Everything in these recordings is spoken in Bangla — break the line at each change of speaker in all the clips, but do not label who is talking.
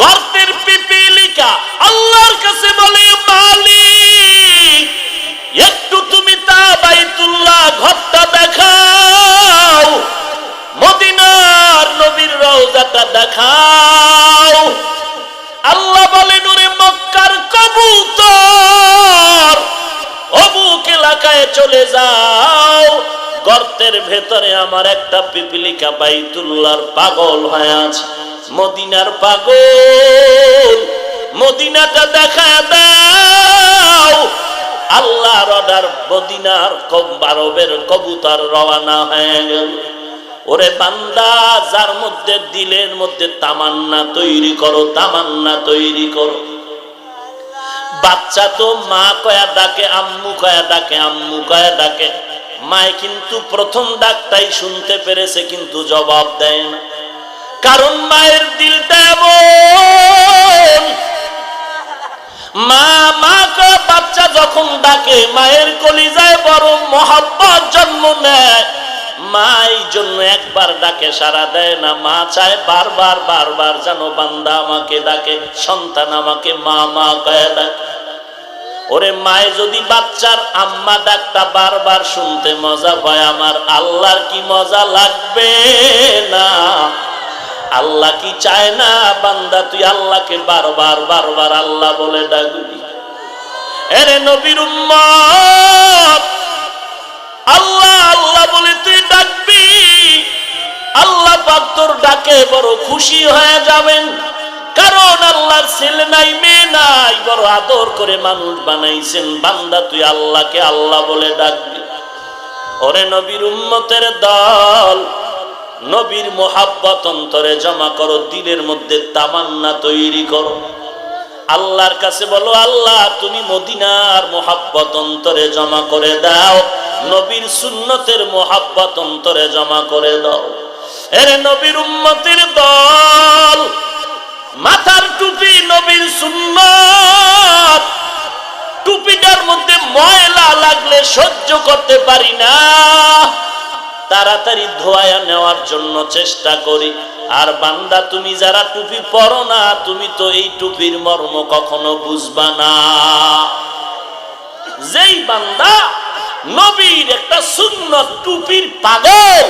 গর্তের পিপিলিকা আল্লাহর কাছে বলে, মালিক, একটু তুমি তা বাইতুল্লাহ ঘরটা দেখাও, মদিনার নবীর রওজাটা দেখাও। আল্লাহ বলে, নুরে মক্কার কবুতর, অমুক এলাকায় চলে যাও। গর্তের ভেতরে আমার একটা পিপিলিকা বাইতুল্লাহর পাগল হয়ে আছে। মদিনার পাগল। মদিনাটা দেখা দাও। আল্লাহর অর্ডার মদিনার আরবের কবুতর রওনা হয়ে গেল। ওরে বান্দা, যার মধ্যে দিলের মধ্যে তামান্না তৈরি করো, তামান্না তৈরি করো। বাচ্চা তো মা কয়া ডাকে, আম্মু কয়া ডাকে, আম্মু কয়া ডাকে। মায় কিন্তু প্রথম ডাকটাই শুনতে পেরেছে, কিন্তু জবাব দেয় না। কারণ মায়ের দিলটা মা মা বাচ্চা যখন ডাকে, মায়ের কলিজায় বড় মহাব্বত জন্ম নেয়। মা এই জন্য একবার ডাকে সারা দেয় না। মা চায় বারবার বারবার যেন বান্দা আমাকে ডাকে, সন্তান আমাকে মা মা কয়ে ডাকে। ওরে মায়ে, যদি বাচ্চার আম্মা ডাকটা বারবার শুনতে মজা পায় আমার আল্লাহর কি মজা লাগবে না? আল্লাহ কি চায় না? বান্দা, তুই আল্লাহকে বারবার বারবার আল্লাহ বলে ডাকবি। এরে নবীর আল্লাহ আল্লাহ বলে তুই ডাকবি। আল্লাহ পাক তোর ডাকে বড় খুশি হয়ে যাবেন। কারণ আল্লাহর ছেলে নাই, মেয়ে নাই, বড় আদর করে মানুষ বানাইছেন। বান্দা, তুই আল্লাহকে আল্লাহ বলে ডাকবি। ওরে নবীর উম্মতের দল নবীর মোহাব্বত অন্তরে জমা করো, দিলের মধ্যে তামান্না তৈরি করো। আল্লাহর কাছে বলো, আল্লাহ, তুমি মদিনার মোহাব্বত অন্তরে জমা করে দাও, নবীর সুন্নতের মোহাব্বত অন্তরে জমা করে দাও। এরে নবীর উম্মতের দল, মাথার টুপি নবীর সুন্নত। টুপিটার মধ্যে ময়লা লাগলে সহ্য করতে পারি না। তাড়াতাড়ি ধোয়া নেওয়ার জন্য চেষ্টা করি। আর বান্দা, তুমি যারা টুপি পরো না, তুমি তো এই টুপির মর্ম কখনো বুঝবা না। যেই বান্দা নবীর একটা সুন্নত টুপির পাগল,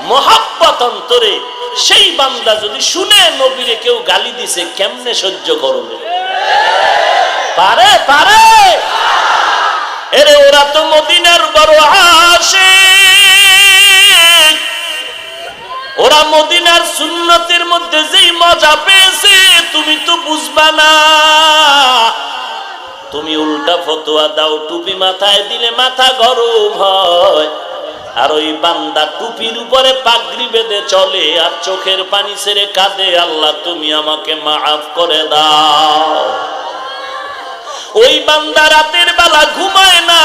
মহাব্বত অন্তরে, সেই বান্দা যদি শুনে নবীরে কেউ গালি দিছে, কেমনে সহ্য করবে? পারে পারে! এরে ওরা তো মদিনার বড় আসে ওরা মদিনার সুন্নতের মধ্যে যেই মজা পেয়েছে, তুমি তো বুঝবা না। তুমি উল্টা ফতোয়া দাও, টুপি মাথায় দিলে মাথা গরম হয়। আর ওই বান্দা টুপির উপরে পাগড়ি বেঁধে চলে, আর চোখের পানি ছেড়ে কাঁদে, আল্লাহ, তুমি আমাকে মাফ করে দাও। ওই বান্দা রাতের বেলা ঘুমায় না।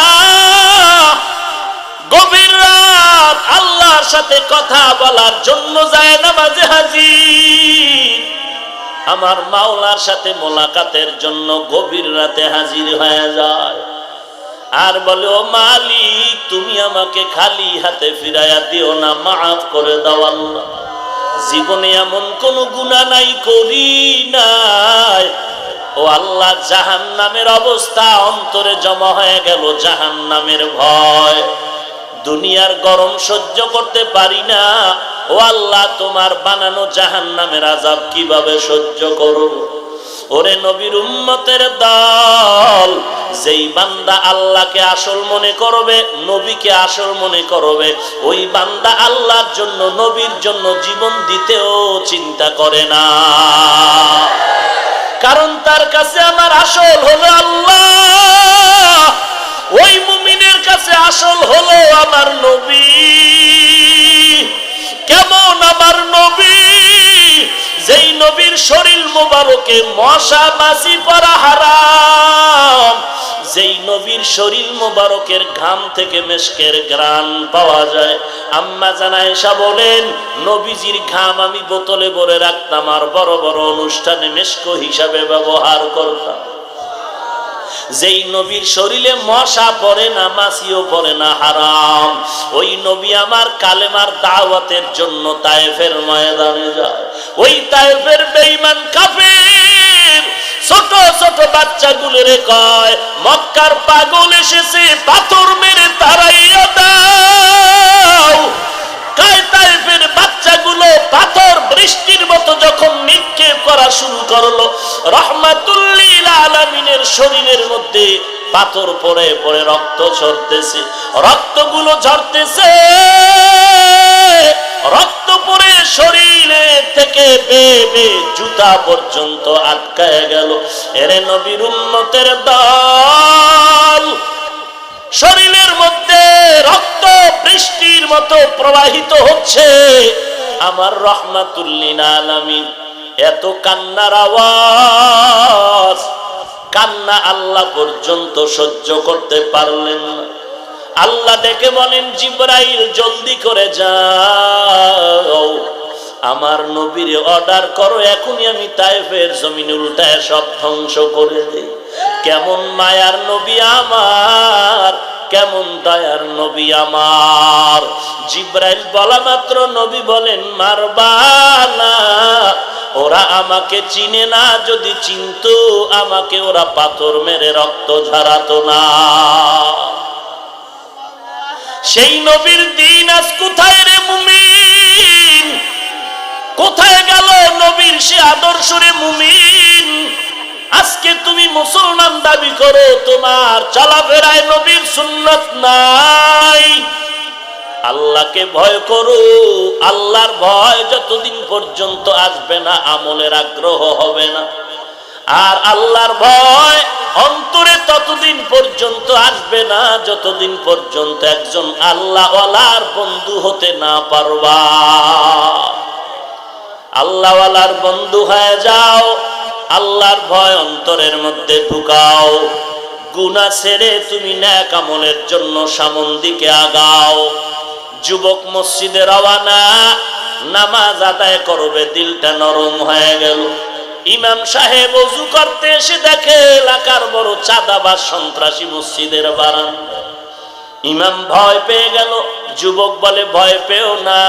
গভীর রাত আল্লাহর সাথে কথা বলার জন্য যায় না মাঝে হাজির। আমার মাওলার সাথে মোলাকাতের জন্য গভীর রাতে হাজির হয়ে যায়। আর বলে, ও মালিক, তুমি আমাকে খালি হাতে ফিরাইয়া দিও না, মাফ করে দাও আল্লাহ। জীবনে এমন কোন গুণা নাই, করি নাই। ও আল্লাহ জাহান নামের অবস্থা অন্তরে জমা হয়ে গেল জাহান নামের ভয়। দুনিয়ার গরম সহ্য করতে পারি না। ও আল্লাহ, তোমার বানানো জাহান নামের আজাব কীভাবে সহ্য করব? ওরে নবীর উম্মতের দল, যেই বান্দা আল্লাহকে আসল মনে করবে, নবীকে আসল মনে করবে, ওই বান্দা আল্লাহর জন্য, নবীর জন্য জীবন দিতেও চিন্তা করে না। কারণ তার কাছে আমার আসল হলো আল্লাহ। ওই মুমিনের কাছে আসল হলো আমার নবী। কেমন আমার নবী? যেই নবীর শরীর মোবারকে মশা মাসি পরা হারাম। যেই নবীর শরীর মোবারকের ঘাম থেকে মেশকের গ্রান পাওয়া যায়। আম্মা জানায়সা বলেন, নবীজির ঘাম আমি বোতলে ভরে রাখতাম আর বড় বড় অনুষ্ঠানে মেশকো হিসাবে ব্যবহার করতাম। যেই নবীর শরীরে মশা পড়ে না মাসিও পড়ে না, হারাম। ওই নবী আমার কালেমার দাওয়াতের জন্য তায়েফের ময়দানে যায়। ওই তায়েফের বেঈমান কাফের বাচ্চাগুলোরে কয়, মক্কার পাগল এসেছে, পাথর মেরে তারাইয়া দাও। বাচ্চাগুলো পাথর বৃষ্টির মতো যখন নিক্ষেপ করা শুরু করল শরীরের মধ্যে পাথর পড়ে পড়ে রক্ত ঝরতেছে, রক্তগুলো ঝরতেছে। রক্ত পরে শরীরে থেকে বেয়ে জুতা পর্যন্ত আটকায় গেল। এরে নবীর উন্নতের দল। শরীরের মধ্যে রক্ত বৃষ্টির মতো প্রবাহিত হচ্ছে। আমার রহমাতুল্লিন আলামিন, এত কান্নার আওয়াজ। কান্না আল্লাহ পর্যন্ত সহ্য করতে পারলেন না। আল্লাহ ডেকে বলেন, জিব্রাইল, জলদি করে যাও। আমার নবীর অর্ডার করো, এখনই আমি তাইফের জমিন উল্টায় সব ধ্বংস করে দেই। কেমন মায়ার নবী আমার, কেমন দয়ার নবী আমার। জিব্রাইল বলা মাত্র নবী বলেন মারবানা ওরা আমাকে চিনে না, যদি চিনতো আমাকে ওরা পাথর মেরে রক্ত ঝরাতো না। সেই নবীর দিন আজ কোথায় রে মুমিন? কোথায় গেল নবীর সে আদর্শ রে মুমিন? আজকে তুমি মুসলমান দাবি করো, তোমার চলাফেরায় নবীর সুন্নত নাই। আল্লাহকে ভয় করো, আল্লাহর ভয় যতদিন পর্যন্ত আসবে না, আমলের আগ্রহ হবে না। আর আল্লাহর ভয় অন্তরে ততদিন পর্যন্ত আসবে না যতদিন পর্যন্ত একজন আল্লাহওয়ালার বন্ধু হতে না পারবা। আল্লাহওয়ালার বন্ধু হয়ে যাও, আল্লাহর ভয় অন্তরের মধ্যে ঢুকাও। গুনা ছেড়ে তুমি ন্যাক আমলের জন্য সামন দিকে আগাও। যুবক মসজিদে রওয়ানা, নামাজ আদায় করবে, দিলটা নরম হয়ে গেল। ইমাম সাহেব অজু করতে এসে দেখে এলাকার বড় চাঁদাবাজ সন্ত্রাসী মসজিদের বারান্দা। ইমাম ভয় পেয়ে গেল। যুবক বলে, ভয় পেও না।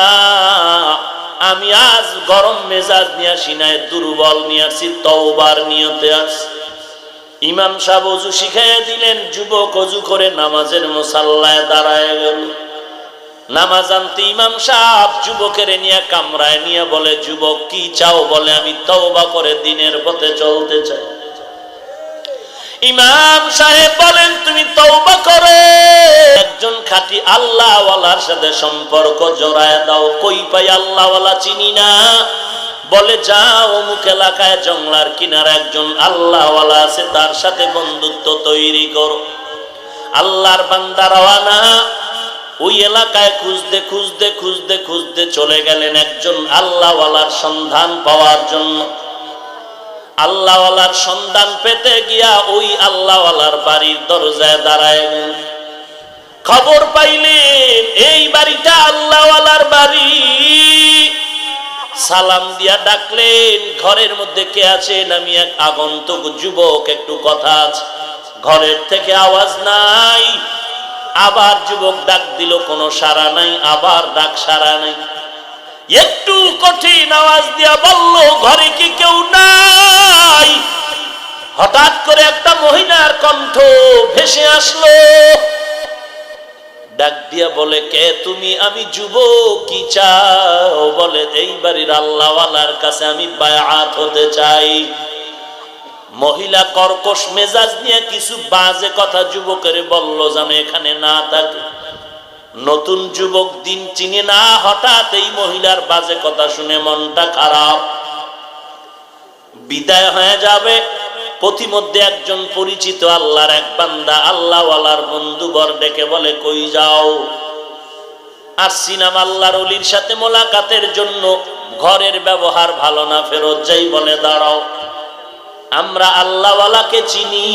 আমি আজ গরম মেজাজ নিয়ে আসি নাই, দুর্বল নিয়ে আসি, তওবার নিয়তে আসি ইমাম সাহেব অজু শিখাইয়া দিলেন। যুবক অজু করে নামাজের মোসাল্লায় দাঁড়ায় গেল। নামাজ আনতে ইমাম সাহেব যুবকের নিয়ে কামরায় নিয়ে বলে, যুবক, কি চাও? বলে, আমি তওবা করে দিনের পথে চলতে চাই। ইমাম সাহেব বলেন, তুমি তওবা করো। একজন খাঁটি আল্লাহওয়ালার সাথে সম্পর্ক জড়ায় দাও। কই পাই আল্লাহওয়ালা, চিনি না? বলে, যাও, অমুক এলাকায় জংলার কিনার একজন আল্লাহওয়ালা আছে, তার সাথে বন্ধুত্ব তৈরি করো। আল্লাহর বান্দা রওয়ানা ওই এলাকায় খুঁজতে খুঁজতে খুঁজতে খুঁজতে চলে গেলেন একজন আল্লাহওয়ালার সন্ধান পাওয়ার জন্য। আল্লাহওয়ালার সন্ধান পেতে গিয়া ওই আল্লাহওয়ালার বাড়ির দরজায় দাঁড়ায় খবর পাইলেন, এই বাড়িটা আল্লাহওয়ালার বাড়ি। সালাম দিয়া ডাকলেন, ঘরের মধ্যে কে আছেন? আমি এক আগন্তুক যুবক, একটু কথা আছে। ঘরের থেকে আওয়াজ নাই। আবার যুবক ডাক দিল, কোনো সারা নাই, আবার ডাক সারা নাই। একটু কঠিন আওয়াজ দিয়া বলল, ঘরে কি কেউ নাই? হঠাৎ করে একটা মহিলার কণ্ঠ ভেসে আসলো। ডাক দিয়া বলে, কে তুমি? আমি যুবক, কি চাও? বলে, এই বাড়ির আল্লাহওয়ালার কাছে আমি বায়াত হতে চাই। মহিলা কর্কশ মেজাজ নিয়ে কিছু বাজে কথা যুবকের বলল যেন এখানে না থাকে। নতুন যুবক দিন চিনে না, হঠাৎ এই মহিলার বাজে কথা শুনে মনটা খারাপ। বিদায় হয়ে যাবে। পথিমধ্যে একজন পরিচিত আল্লাহর এক বান্দা আল্লাহওয়ালার বন্ধুবর ডেকে বলে, কই যাও? আসছিলাম আল্লাহর অলির সাথে মোলাকাতের জন্য ঘরের ব্যবহার ভালো না, ফেরত যাই বলে, দাঁড়াও। আমরা আল্লাহওয়ালাকে চিনি,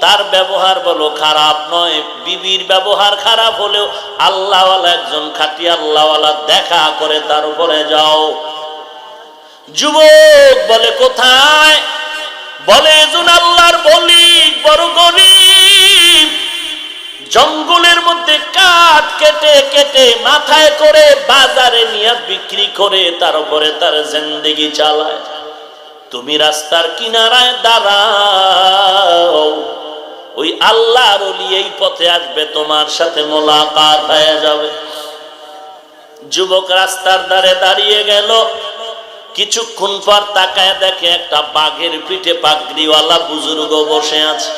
তার ব্যবহার বলো খারাপ নয়, বিবির ব্যবহার খারাপ হলেও আল্লাহওয়ালা একজন খাটি আল্লাহওয়ালা দেখা করে তার উপরে যাও। যুবক বলে কোথায়? বলে আল্লাহর বলি বড় গরিব। জঙ্গলের মধ্যে কাঠ কেটে কেটে মাথায় করে বাজারে নিয়ে বিক্রি করে তার উপরে তার জিন্দেগি চালায়। তুমি রাস্তার কিনারায় দাঁড়াও। ওই আল্লাহর ওলি এই পথে আসবে, তোমার সাথে মোলাকাত হয়ে যাবে। যুবক রাস্তার ধারে দাঁড়িয়ে গেল। কিছুক্ষণ পর তাকায় দেখে একটা বাঘের পিঠে পাগড়িওয়ালা বুজুর্গ বসে আছে।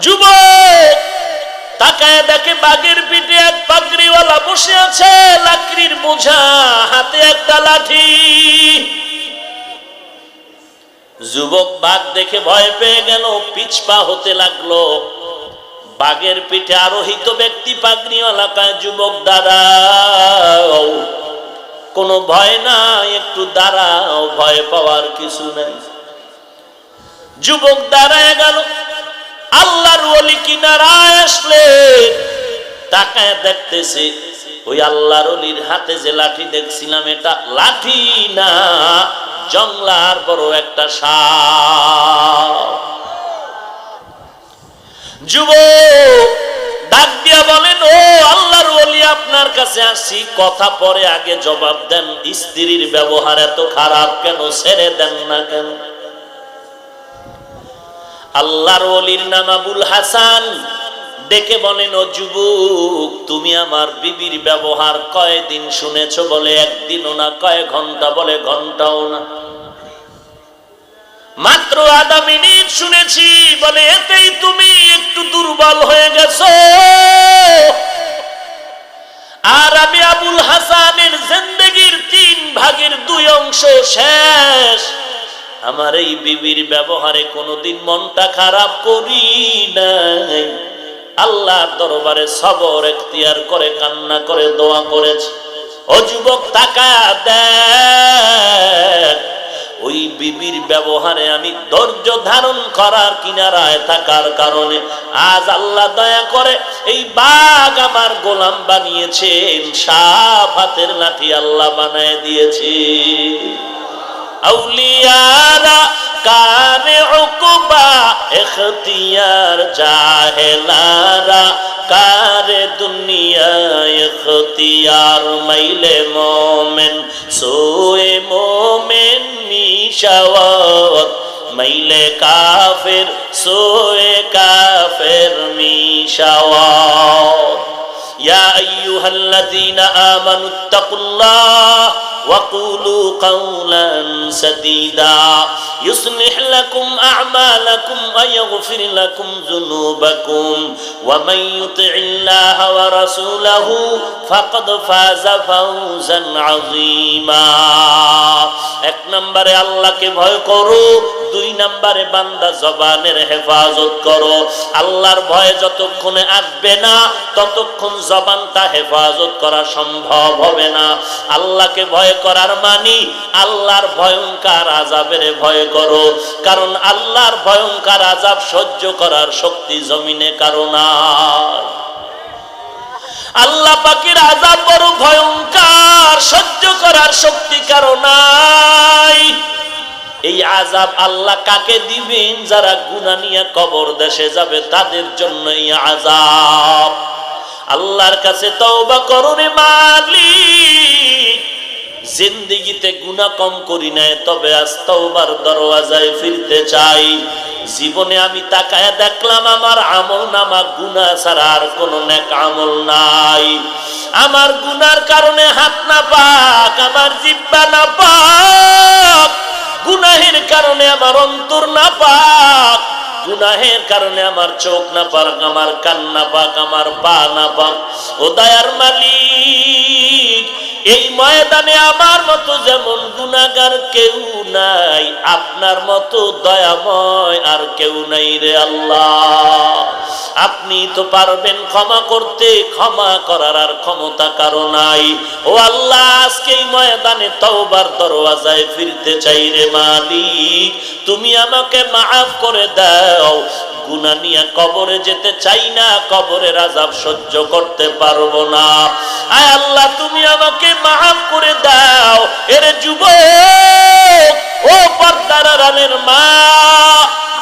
যুবক! তাকায় দেখে বাঘের পিঠে এক পাগড়িওয়ালা বসে আছে। লাকড়ির বোঝা, হাতে একটা লাঠি। যুবক বাঘ দেখে ভয় পেয়ে গেল, পিছপা হতে লাগল। বাঘের পিঠে আরোহিত ব্যক্তি পাগড়িওয়ালা কায় যুবক দাঁড়াও কোনো ভয় নাই, একটু দাঁড়াও, ভয় পাওয়ার কিছু নেই। যুবক দাঁড়ায় গেল, আল্লাহর ওলি কিনারায় আসলে। তাকায় দেখতেছে, ওই আল্লাহর ওলির হাতে যে লাঠি দেখছিলাম, এটা লাঠি না। জংলার বড় একটা সাপ। যুবক, ডাক দিয়া বলেন, ও আল্লাহর ওলি, আপনার কাছে আসছি কথা পরে আগে জবাব দেন। স্ত্রীর ব্যবহার এত খারাপ কেন? ছেড়ে দেন না কেন? আল্লাহর ওলির নাম আবুল হাসান। ডেকে বলেন, ও যুবক, তুমি আমার বিবির ব্যবহার কয়দিন শুনেছো বলে? একদিনও না, কয় ঘণ্টা বলে? ঘন্টাও না। মাত্র আধা মিনিট শুনেছি, বলে, এতেই তুমি একটু দুর্বল হয়ে গেছো। আর আমি আবুল হাসানের জিন্দগির তিন ভাগের দুই অংশ শেষ। আমার এই বিবির ব্যবহারে কোনোদিন মনটা খারাপ করি নাই। আল্লাহর দরবারে সবর এখতিয়ার করে, কান্না করে, দোয়া করেছে। ও যুবক টাকা দেখ। ওই বিবির ব্যবহারে আমি ধৈর্য ধারণ করার কিনারায় থাকার কারণে আজ আল্লাহ দয়া করে এই বাঘ আমার গোলাম বানিয়েছেন। সাপ হাতের লাঠি আল্লাহ বানায় দিয়েছে। আউলিয়ারা কারে উকুবা এখতিয়ার জাহেলারা, কারে দুনিয়া এখতিয়ার মাইলে মোমেন, সোয়ে মোমেন মিশাওয়াত, মাইলে কাফের, সোয়ে কাফের মিশাওয়াত। يا أيها الذين آمنوا اتقوا الله وقولوا قولا سديدا يصلح لكم أعمالكم ويغفر لكم ذنوبكم ومن يطع الله ورسوله فقد فاز فوزا عظيما এক নম্বরে আল্লাহকে ভয় করো দুই নম্বরে বান্দা জবানের হেফাজত করো আল্লাহর ভয় যতক্ষণে আসবে না ততক্ষণ জবানটা হেফাজত করা সম্ভব হবে না। আল্লাহকে ভয় করার মানি আল্লাহর ভয়ঙ্কর আজাবের ভয় করো। কারণ আল্লাহর ভয়ঙ্কর আজাব সহ্য করার শক্তি জমিনে কারণ আল্লাহ পাকের আজাব বড় ভয়ঙ্কর, সহ্য করার শক্তি কারণ এই আজাব আল্লাহ কাকে দিবেন? যারা গুনা নিয়ে কবর দেশে যাবে, তাদের জন্য এই আজাব আল্লাহর কাছে তওবা করো রে মালিক। জিন্দিগিতে গুনাহ কম করি নাই, তবে আজ তওবার দরওয়াজায় ফিরতে চাই। জীবনে আমি তাকায় দেখলাম, আমার আমল নামা গুনাহ ছাড়া আর কোনো নেক আমল নাই। আমার গুনার কারণে হাত না পাক, আমার জিব্বা না পাক, গুনাহের কারণে আমার অন্তর না পাক। গুনাহের কারণে আমার চোখ না পাক আমার কান না পাক আমার পা না পাক ও দয়ার মালিক, এই ময়দানে আমার মতো যেমন গুনাগার কেউ নাই, আপনার মতো দয়াময় আর কেউ নাই রে আল্লাহ। আপনি তো পারবেন ক্ষমা করতে, ক্ষমা করার আর ক্ষমতা কারও নাই। ও আল্লাহ আজকে এই ময়দানে তওবার দরওয়াজায় ফিরতে চাই রে মালিক। তুমি আমাকে মাফ করে দাও। গুনা কবরে যেতে চাই না, কবরের আজাব সহ্য করতে পারব না। আয় আল্লাহ, তুমি আমাকে মাফ করে দাও। এর যুব ও পর্দার রানের মা,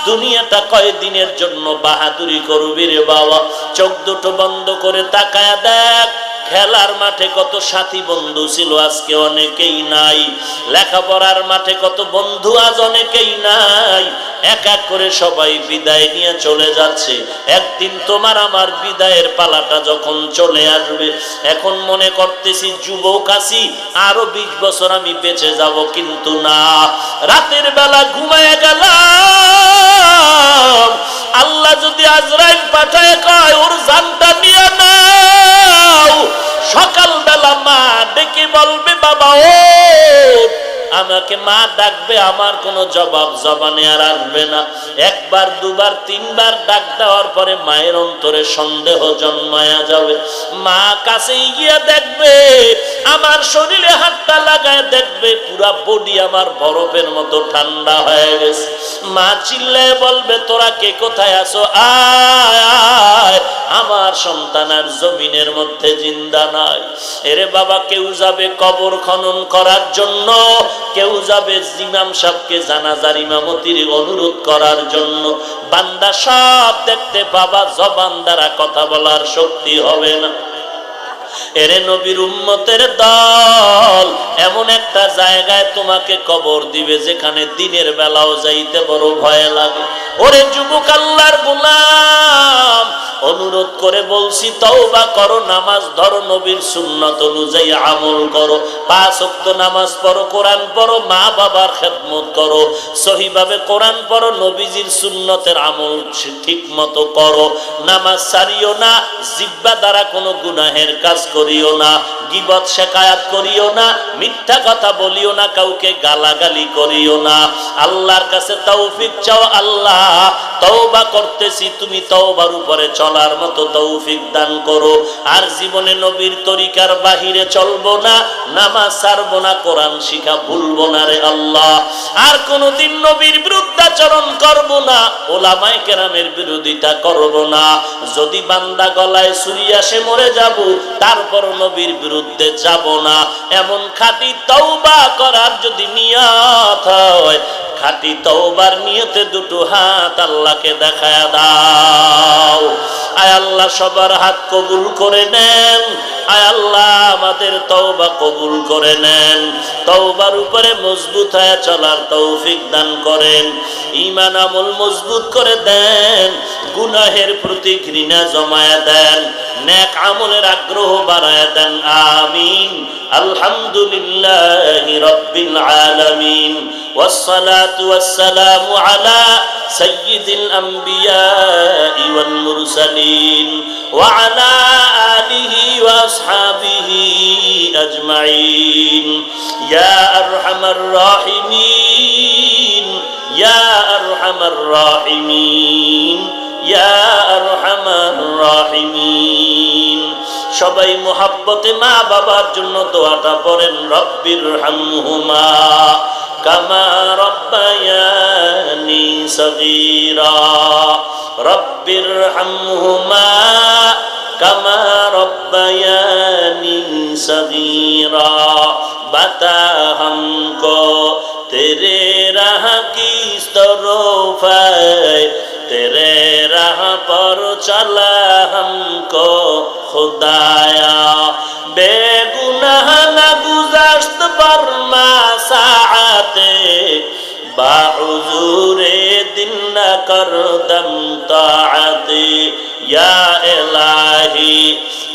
দুনিয়াটা কয়দিনের জন্য বাহাদুরি করবি রে বাবা? চোখ দুটো বন্ধ করে তাকায় দেখ, খেলার মাঠে কত সাথী বন্ধু ছিল আজকে অনেকেই নাই। লেখাপড়ার মাঠে কত বন্ধু আজ অনেকেই নাই। এক এক করে সবাই বিদায় নিয়ে চলে যাচ্ছে। একদিন তোমার আমার বিদায়ের পালাটা যখন চলে আসবে, এখন মনে করতেছি যুবক আছি, আরও বিশ বছর আমি বেঁচে যাব, কিন্তু না। রাতের বেলা ঘুমায় গেলাম। আল্লাহ যদি আজরাইল পাঠায় কয়, ওর জানটা নিয়ে নাও। সকালবেলা মা ডেকে বলবে, বাবা, ও আমাকে মা ডাকবে, আমার কোনো জবাব জবানে আর আসবে না। একবার, দুবার, তিনবার ডাক দেওয়ার পরে মায়ের অন্তরে সন্দেহ জন্মায়া যাবে। মা কাছে গিয়ে দেখবে, আমার শরীরে হাতটা লাগায় দেখবে, পুরা বডি আমার বরফের মতো ঠান্ডা হয়ে গেছে। মা চিল্লায় বলবে, তোরা কে? কোথায় আয় আয়, আমার সন্তান আর জমিনের মধ্যে জিন্দা নাই। এরে বাবা, কেউ যাবে কবর খনন করার জন্য? কেউ যাবে ইমাম সাহেবকে জানাজার ইমামতির অনুরোধ করার জন্য। বান্দা সব দেখতে বাবা জবান দ্বারা কথা বলার শক্তি হবে না। এরে নবীর উম্মতের দল, এমন একটা জায়গায় তোমাকে কবর দিবে যেখানে দিনের বেলাও যাইতে বড় ভয় লাগে। ওরে যুবক আল্লাহর গোলাম অনুরোধ করে বলছি, তওবা করো, নামাজ ধরো, নবীর সুন্নত অনুযায়ী আমল করো, পাঁচ ওয়াক্ত নামাজ পড়ো, কোরআন পড়ো, মা বাবার খেদমত করো, সহিভাবে কোরআন পড়ো, নবীজির সুন্নতের আমল ঠিক মতো করো, নামাজ সারিও না, জিব্বা দ্বারা কোনো গুনাহের কাজ করিও না, গিবত, শেখায়াত করিও না, মিথ্যা কথা বলিও না, কাউকে গালাগালি করিও না, আল্লাহর কাছে তৌফিক চাও, আল্লাহ, তওবা করতেছি, তুমি তওবার উপরে চলার মতো তৌফিক দান করো। আর জীবনে নবীর তরিকার বাহিরে চলবো না, নামাজ ছাড়বো না, কোরআন শিখা ভুলবো না রে আল্লাহ। আর কোনোদিন নবীর বিরুদ্ধাচরণ করব না, ওলামায় কেরামের বিরোধিতা করব না। যদি বান্দা গলায় ছুরি আসে মরে যাব তারপর নবীর বিরুদ্ধে যাব না। এমন খাঁটি তওবা করার যদি নিয়ত হয়, খাঁটি তওবার নিয়তে দুটো হাত আল্লাহকে দেখায় দাও। আয় আল্লাহ সবার হাত কবুল করে নেন। আয় আল্লাহ আমাদের তওবা কবুল করে নেন তওবার উপরে মজবুত হয়ে চলার তৌফিক দান করেন ঈমান আমল মজবুত করে দেন গুনাহের প্রতি ঘৃণা জমায়া দেন নেক আমলের আগ্রহ বাড়ায় দেন আমিন আলহামদুলিল্লাহ রব্বিল আলামিন والصلاة والسلام على سيد الأنبياء والمرسلين وعلى آله وأصحابه أجمعين يا أرحم الراحمين يا أرحم الراحمين يا أرحم الراحمين সবাই মোহাব্বতে মা বাবার জন্য দোয়াটা পড়েন রব্বির হামহুমা কামা রব্বায়ানি সগীরা রব্বির হামহুমা كما ربياني صغيرا بتا ہم کو تیرے راہ کی طرف ہے تیرے راہ پر چلا ہم کو خدایا بے বা হুজুরে দিন না করদম তাআতি। ইয়া ইলাহি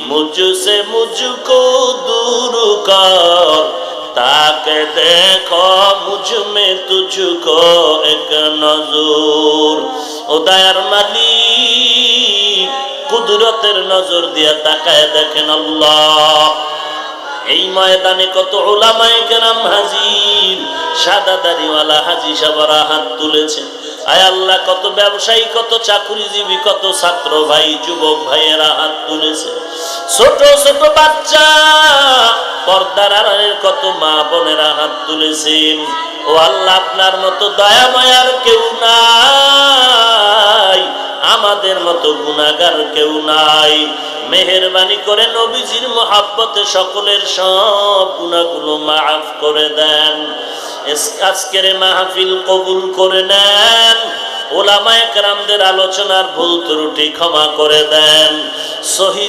মুজু সে মুজু কো দূর কর। তাকে দেখ মুজু মে তুজু কো এক নজর। ও দয়ার মালিক, কুদরতের নজর দিয়া তাকে দেখেন আল্লাহ। এই ময়দানে কত ওলামায়ে কেরাম হাজির। সাদা দাড়িওয়ালা হাজি সাবারা হাত তুলেছে। আয় আল্লাহ, কত ব্যবসায়ী, কত চাকরিজীবী, কত ছাত্র ভাই, যুবক ভাইয়েরা হাত তুলেছে। ছোট ছোট বাচ্চা, পর্দার আড়ালের কত মা বোনেরা হাত তুলেছেন ও আল্লাহ, আপনার মতো দয়াময়ার কেউ নাই। আমাদের মতো গুণাগার কেউ নাই। মেহরবানি করে নবীজির মহাব্বতে সকলের সব গুণাগুলো মাফ করে দেন। আজকের মাহফিল কবুল করে নেন। ওলামায় কেরামদের আলোচনার ভুল ত্রুটি ক্ষমা করে দেন। সহি